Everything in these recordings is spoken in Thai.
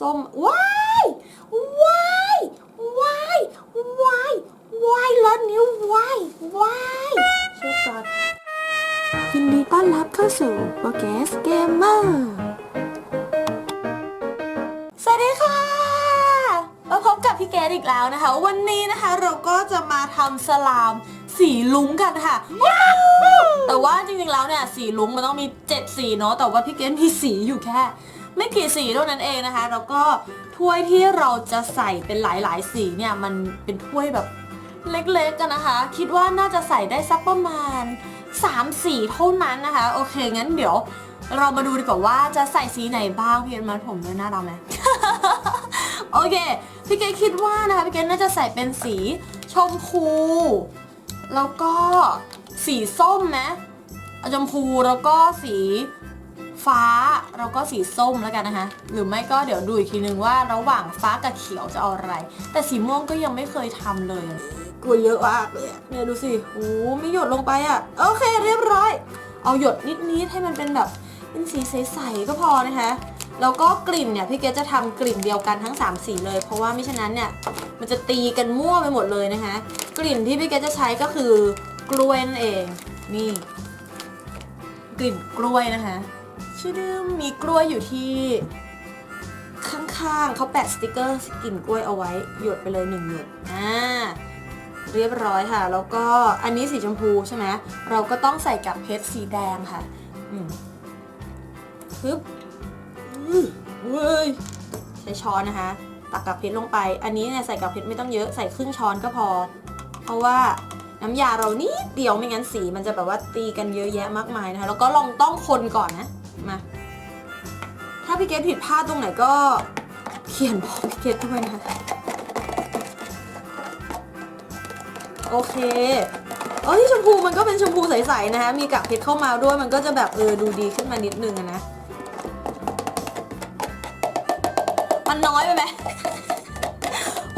ส้มว้ายว้ายว้ายว้ายว้ายแล้วนิ้วว้ายว้ายช่วยตัดยินดีต้อนรับเข้าสู่โปรแกสเกมเมอร์สวัสดีค่ะมาพบกับพี่เกดอีกแล้วนะคะ วันนี้นะคะเราก็จะมาทำสลามสีลุ้งกันค่ะ แต่ว่าจริงๆแล้วเนี่ยสีลุ้งมันต้องมี 7 สีเนาะแต่ว่าพี่เกดมีสีอยู่แค่ ไม่กี่สีเท่านั้นเองนะคะ แล้วก็ถ้วยที่เราจะใส่เป็นหลายๆ สีเนี่ยมันเป็นถ้วยแบบเล็กๆกันนะคะ คิดว่าน่าจะใส่ได้สักประมาณ3สีเท่านั้นนะคะ โอเคงั้นเดี๋ยวเรามาดูดีกว่าว่าจะใส่สีไหนบ้างพี่เกดมาผมด้วยหน้าเราไหมโอเค พี่เกคิดว่านะคะพี่เกน่าจะใส่เป็นสีชมพู แล้วก็สีส้มนะเอาชมพูแล้วก็สี ฟ้าแล้วก็สีส้มแล้วกันนะคะ หรือไม่ก็เดี๋ยวดูอีกทีนึงว่าระหว่างฟ้ากับเขียวจะเอาอะไร แต่สีม่วงก็ยังไม่เคยทำเลยกลัวเยอะมากเลยอะเนี่ยดูสิโอ้ไม่หยดลงไปอะ โอเคเรียบร้อย เอาหยดนิดๆให้มันเป็นแบบเป็นสีใสๆก็พอนะคะแล้วก็กลิ่นเนี่ยพี่เกดจะทำกลิ่นเดียวกันทั้ง 3 สีเลย เพราะว่ามิฉะนั้นเนี่ยมันจะตีกันมั่วไปหมดเลยนะคะ กลิ่นที่พี่เกดจะใช้ก็คือกล้วยนั่นเอง นี่ กลิ่นกล้วยนะคะ ชื่อดืมมีกล้วยอยู่ที่ข้างๆเขาแปะสติกเกอร์กลิ่นกล้วยเอาไว้ หยดไปเลยหนึ่งหยดอ่าเรียบร้อยค่ะ แล้วก็อันนี้สีชมพูใช่ไหมเราก็ต้องใส่กับเพชรสีแดงค่ะอืมปึ๊บอื้อเว้ยใช้ช้อนนะคะ ตักกับเพชรลงไป อันนี้เนี่ยใส่กับเพชรไม่ต้องเยอะใส่ครึ่งช้อนก็พอ เพราะว่าน้ำยาเรานิดเดียวไม่งั้นสีมันจะแบบว่าตีกันเยอะแยะมากมายนะคะ แล้วก็ลองต้องคนก่อนนะ พี่เกดผิดพลาดตรงไหนก็เขียนบอกพี่เกดด้วยนะ โอเคเออที่ชมพูมันก็เป็นชมพูใสๆนะคะ มีกากเพชรเข้ามาด้วย มันก็จะแบบเออดูดีขึ้นมานิดนึงนะ มันน้อยไปไหม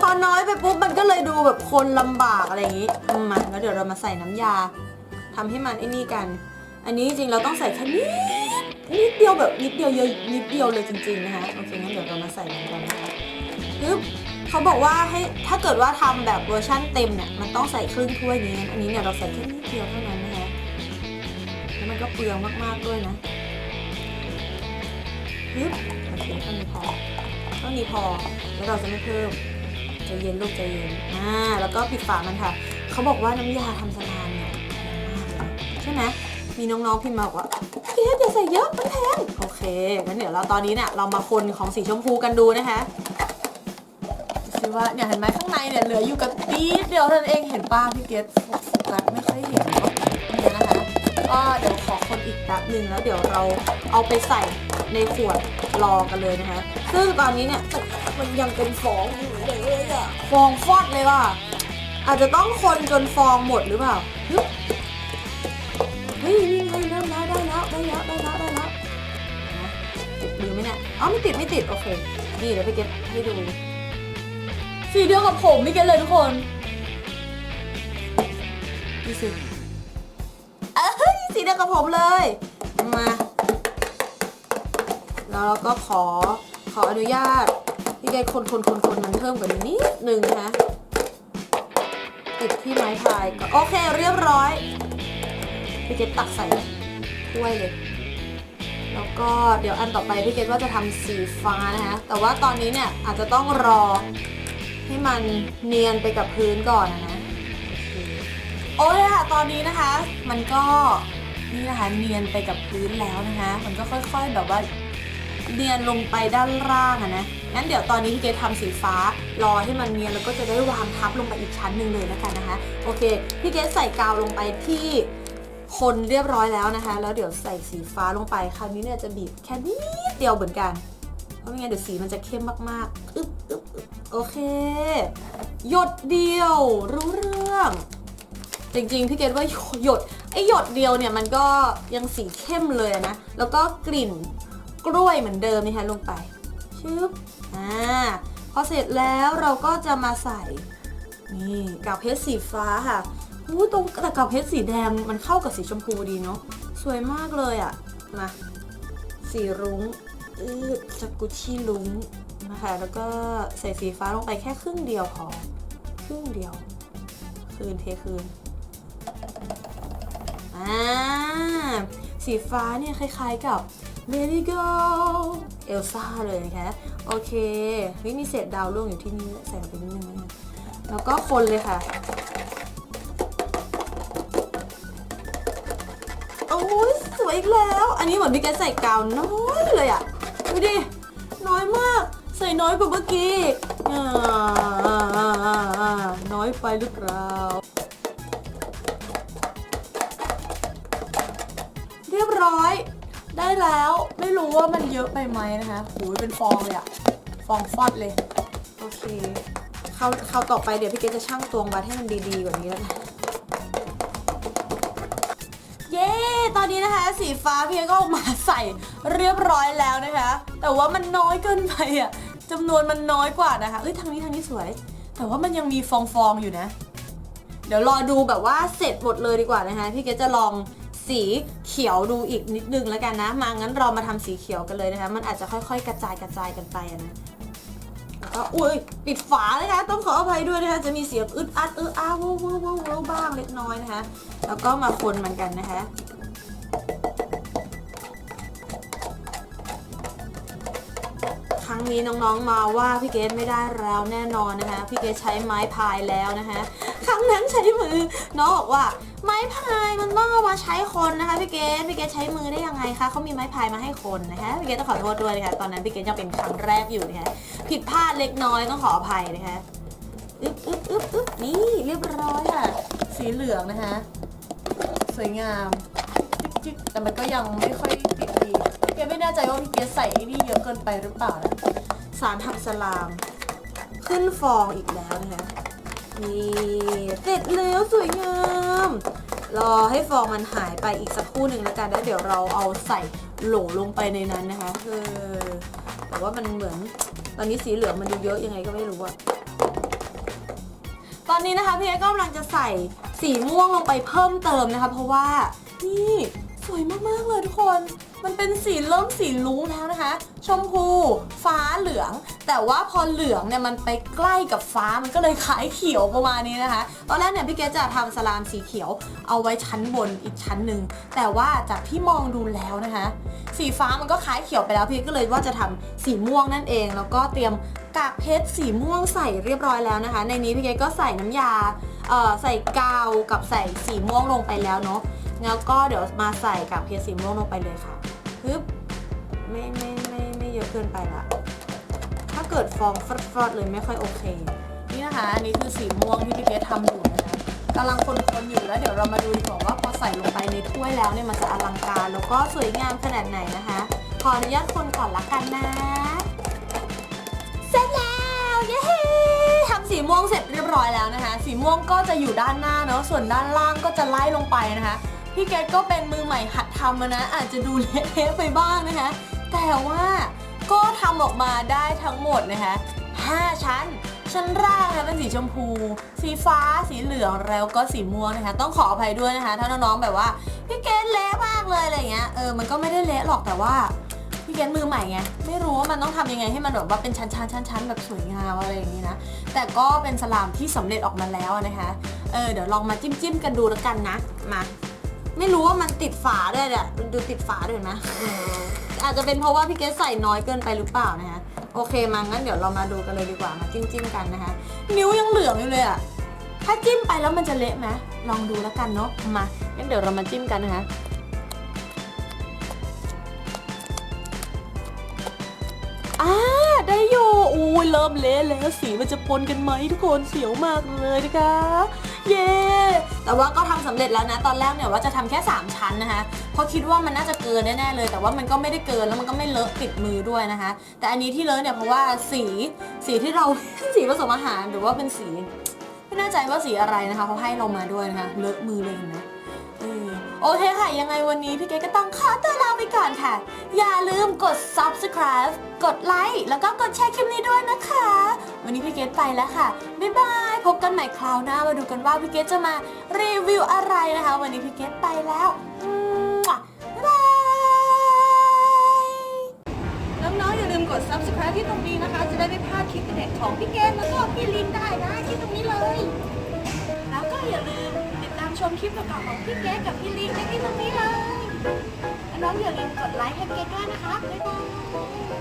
พอน้อยไปปุ๊บมันก็เลยดูแบบคนลำบากอะไรอย่างงี้มาแล้วเดี๋ยวเรามาใส่น้ำยาทำให้มันไอ้นี่กัน อันนี้จริงเราต้องใส่แค่นิด นิดเดียวแบบนิดเดียวเยอะนิดเดียวเลยจริงๆนะคะโอเคงั้นเดี๋ยวเรามาใส่มันกันนะคะปึ๊บเขาบอกว่าให้ถ้าเกิดว่าทำแบบเวอร์ชั่นเต็มเนี่ยมันต้องใส่ครึ่งถ้วยนี้งั้นอันนี้เนี่ยเราใส่แค่นิดเดียวเท่านั้นนะคะแล้วมันก็เปลืองมากๆด้วยนะปึ๊บโอเคเท่านี้พอเท่านี้พอแล้วเราจะไม่เพิ่มใจเย็นลูกใจเย็นอ่าแล้วก็ปิดฝามันค่ะ เขาบอกว่าน้ำยาทำสลามเนี่ยมากเลยใช่ไหม มีน้องๆพิมพ์มาบอกว่าเพียอย่าใส่เยอะมันแพงโอเคงั้นเดี๋ยวเราตอนนี้เนี่ยเรามาคนของสีชมพูกันดูนะคะชิว่าเนี่ยเห็นไหมข้างในเนี่ยเหลืออยู่กับตีดเดียวเท่านั้นเองเห็นป้าพี่เกดโฟกัสไม่ค่อยเห็นเนาะเนี่ยนะคะก็เดี๋ยวขอคนอีกแป๊บหนึ่งแล้วเดี๋ยวเราเอาไปใส่ในขวดรอกันเลยนะคะ ซึ่งตอนนี้เนี่ยมันยังเป็นฟองอยู่เลยอะฟองฟอดเลยว่ะอาจจะต้องคนจนฟองหมดหรือเปล่า เฮ้ยนี่ไงเริ่มแล้วได้แล้วได้แล้วได้แล้วได้แล้วนะติดมือไหมเนี่ยอ๋อไม่ติดไม่ติดโอเคนี่เดี๋ยวไปเก็บให้ดูสีเดียวกับผมไม่เก็ตเลยทุกคนดูสิเอ้ยสีเดียวกับผมเลยมาแล้วเราก็ขอขออนุญาตพี่แกคนคนคนคนมันเพิ่มกว่านี้นิดนึงนะคะติดที่ไม้พายก็โอเคเรียบร้อย พี่เกดตักใส่ถ้วยเลย แล้วก็เดี๋ยวอันต่อไปพี่เกดว่าจะทำสีฟ้านะคะ แต่ว่าตอนนี้เนี่ยอาจจะต้องรอให้มันเนียนไปกับพื้นก่อนนะ โอเคค่ะตอนนี้นะคะ มันก็นี่นะคะเนียนไปกับพื้นแล้วนะคะ มันก็ค่อยๆแบบว่าเนียนลงไปด้านล่างอะนะ งั้นเดี๋ยวตอนนี้พี่เกดทำสีฟ้ารอให้มันเนียนแล้วก็จะได้วางทับลงไปอีกชั้นหนึ่งเลยแล้วกันนะคะ โอเค พี่เกดใส่กาวลงไปที่ คนเรียบร้อยแล้วนะคะ แล้วเดี๋ยวใส่สีฟ้าลงไป คราวนี้เนี่ยจะบีบแค่นิดเดียวเหมือนกัน เพราะไม่งั้นเดี๋ยวสีมันจะเข้มมากๆอึ๊บอึ๊บโอเค หยดเดียว รู้เรื่อง จริงๆ พี่เกดว่าหยดไอหยดเดียวเนี่ยมันก็ยังสีเข้มเลยนะ แล้วก็กลิ่นกล้วยเหมือนเดิมนะคะลงไปชึบอ่าพอเสร็จแล้วเราก็จะมาใส่นี่กากเพชรสีฟ้าค่ะ อู้ตรงแต่กากเพชรสีแดงมันเข้ากับสีชมพูดีเนาะสวยมากเลยอะ่ะมาสีรุ้งอืดสกุชี่ลุงนะคะแล้วก็ใส่สีฟ้าลงไปแค่ครึ่งเดียวพอครึ่งเดียว คืนเทคืนอ่าสีฟ้าเนี่ยคล้ายๆกับ Lady Go เอลซ่าเลยนะคะโอเคเฮ้ยมีเศษดาวร่วงอยู่ที่นี่ใส่ลงไปนิดนึงแล้วก็คนเลยค่ะ อีกแล้ว อันนี้เหมือนพี่แกใส่กาวน้อยเลยอะดูดิ น้อยมาก ใส่น้อยกว่าเมื่อกี้น้อยไปหรือเปล่า เรียบร้อย ได้แล้ว ไม่รู้ว่ามันเยอะไปไหมนะคะหูยเป็นฟองเลยอะฟองฟอดเลย โอเคคราวคราต่อไปเดี๋ยวพี่เกจะช่างตวงวัดให้มันดีๆกว่านี้แล้วนะ เย้ ตอนนี้นะคะ สีฟ้าพี่เกดก็เอามาใส่เรียบร้อยแล้วนะคะ แต่ว่ามันน้อยเกินไปอะจำนวนมันน้อยกว่านะคะเอ้ยทางนี้ทางนี้สวย แต่ว่ามันยังมีฟองๆอยู่นะ เดี๋ยวรอดูแบบว่าเสร็จหมดเลยดีกว่านะคะ พี่เกจะลองสีเขียวดูอีกนิดนึงแล้วกันนะ มางั้นเรามาทำสีเขียวกันเลยนะคะ มันอาจจะค่อยๆ กระจายกระจายกันไปอะ นะอุ้ยปิดฝาเลยนะต้องขออภัยด้วยนะคะจะมีเสียงอึดอัดเอออ้าววู้วู้วู้วู้บ้างเล็กน้อยนะคะแล้วก็มาคนมันกันนะคะครั้งนี้น้องๆมาว่าพี่เกดไม่ได้แล้วแน่นอนนะคะพี่เกดใช้ไม้พายแล้วนะคะ ครั้งนั้นใช้มือ น้องบอกว่า ไม้พายมันต้องเอามาใช้คนนะคะพี่เกดพี่เกดใช้มือได้ยังไงคะเขามีไม้พายมาให้คนนะคะพี่เกดต้องขอโทษด้วยนะคะตอนนั้นพี่เกดยังเป็นครั้งแรกอยู่นะคะผิดพลาดเล็กน้อยต้องขออภัยนะคะอึ๊บอึ๊บอึ๊บอึ๊บนี่เรียบร้อยค่ะสีเหลืองนะคะสวยงามจิ๊กๆแต่มันก็ยังไม่ค่อยติดดีพี่เกดไม่แน่ใจว่าพี่เกดใส่ไอ้นี่เยอะเกินไปหรือเปล่านะสารทำสลาม ขึ้นฟองอีกแล้วนะคะ นี่เสร็จแล้วสวยงาม รอให้ฟองมันหายไปอีกสักครู่หนึ่งแล้วกันแล้วเดี๋ยวเราเอาใส่โหลลงไปในนั้นนะคะเออแต่ว่ามันเหมือนตอนนี้สีเหลืองมันดูเยอะยังไงก็ไม่รู้อะตอนนี้นะคะพี่เอ๊ก็กำลังจะใส่สีม่วงลงไปเพิ่มเติมนะคะ เพราะว่านี่สวยมากๆเลยทุกคน มันเป็นสีเริ่มสีลุ้งแล้วนะคะ ชมพู ฟ้าเหลือง แต่ว่าพอเหลืองเนี่ยมันไปใกล้กับฟ้ามันก็เลยคล้ายเขียวประมาณนี้นะคะ ตอนแรกเนี่ยพี่เกดจะทำสลามสีเขียว เอาไว้ชั้นบนอีกชั้นหนึ่งแต่ว่าจากที่มองดูแล้วนะคะ สีฟ้ามันก็คล้ายเขียวไปแล้วพี่ก็เลยว่าจะทำสีม่วงนั่นเอง แล้วก็เตรียมกากเพชรสีม่วงใส่เรียบร้อยแล้วนะคะ ในนี้พี่เกดก็ใส่น้ำยาใส่กาวกับใส่สีม่วงลงไปแล้วเนาะแล้วก็เดี๋ยวมาใส่กากเพชรสีม่วงลงไปเลยค่ะ ปึ๊บไม่ไม่ไม่ไม่เยอะเกินไปละถ้าเกิดฟองฟอดๆเลยไม่ค่อยโอเคนี่นะคะอันนี้คือสีม่วงที่พี่เกดทำอยู่นะคะกำลังคนๆอยู่แล้วเดี๋ยวเรามาดูดีกว่าว่าพอใส่ลงไปในถ้วยแล้วเนี่ยมันจะอลังการ แล้วก็สวยงามขนาดไหนนะคะ ขออนุญาตคนก่อนละกันนะเสร็จแล้วเย้ทำสีม่วงเสร็จเรียบร้อยแล้วนะคะ สีม่วงก็จะอยู่ด้านหน้าเนาะส่วนด้านล่างก็จะไล่ลงไปนะคะ พี่เกดก็เป็นมือใหม่หัดทำอะนะ อาจจะดูเละเทะไปบ้างนะคะ แต่ว่าก็ทำออกมาได้ทั้งหมดนะคะ 5 ชั้น ชั้นแรกนะเป็นสีชมพู สีฟ้า สีเหลือง แล้วก็สีม่วงนะคะ ต้องขออภัยด้วยนะคะ ถ้าน้องๆแบบว่า พี่เกดเละมากเลยอะไรเงี้ย เออ มันก็ไม่ได้เละหรอกแต่ว่าพี่เกดมือใหม่ไง ไม่รู้ว่ามันต้องทำยังไงให้มันแบบว่าเป็นชั้นๆชั้นๆแบบสวยงามอะไรอย่างนี้นะ แต่ก็เป็นสลามที่สำเร็จออกมาแล้วนะคะ เออ เดี๋ยวลองมาจิ้มจิ้มๆกันดูแล้วกันนะ มา ไม่รู้ว่ามันติดฝาด้วยเนี่ยดูติดฝาด้วยเห็นไหมเอออาจจะเป็นเพราะว่าพี่เกสใส่น้อยเกินไปหรือเปล่านะคะโอเคมางั้นเดี๋ยวเรามาดูกันเลยดีกว่ามาจิ้มจิ้มๆกันนะคะ นิ้วยังเหลืองอยู่เลยอะถ้าจิ้มไปแล้วมันจะเละไหมลองดูแล้วกันเนาะมางั้นเดี๋ยวเรามาจิ้มกันนะคะ อยู่อู้ยเริ่มเละแล้วสีมันจะปนกันไหมทุกคนเสียวมากเลยนะคะ เย้แต่ว่าก็ทำสำเร็จแล้วนะ ตอนแรกเนี่ยว่าจะทำแค่ 3 ชั้นนะคะเพราะคิดว่ามันน่าจะเกินแน่ๆเลย แต่ว่ามันก็ไม่ได้เกินแล้วมันก็ไม่เลอะติดมือด้วยนะคะ แต่อันนี้ที่เลอะเนี่ยเพราะว่าสีสีที่เราสีผสมอาหารหรือว่าเป็นสี ไม่แน่ใจว่าสีอะไรนะคะเขาให้เรามาด้วยนะคะเลอะมือเลยเห็นไหม โอเคค่ะ ยังไงวันนี้พี่เก๋ก็ต้องขอตัวลาไปก่อนค่ะ อย่าลืมกด subscribe กดไลค์แล้วก็กดแชร์คลิปนี้ด้วยนะคะ วันนี้พี่เกดไปแล้วค่ะ บ๊ายบาย พบกันใหม่คราวหน้ามาดูกันว่าพี่เกดจะมารีวิวอะไรนะคะ วันนี้พี่เกดไปแล้วอืมบ๊ายบายน้องๆอย่าลืมกกด subscribe ที่ตรงนี้นะคะ จะได้ไม่พลาดคลิปเด็ดของพี่เกดแล้วก็พี่ลินได้นะที่ตรงนี้เลย แล้วก็อย่าลืมติดตาม ชมคลิปเก่าๆของพี่เก๊กับพี่ลิงได้ที่ตรงนี้เลย น้องอย่าลืมกดไลค์ให้เก๊กด้วยนะคะบ๊ายบาย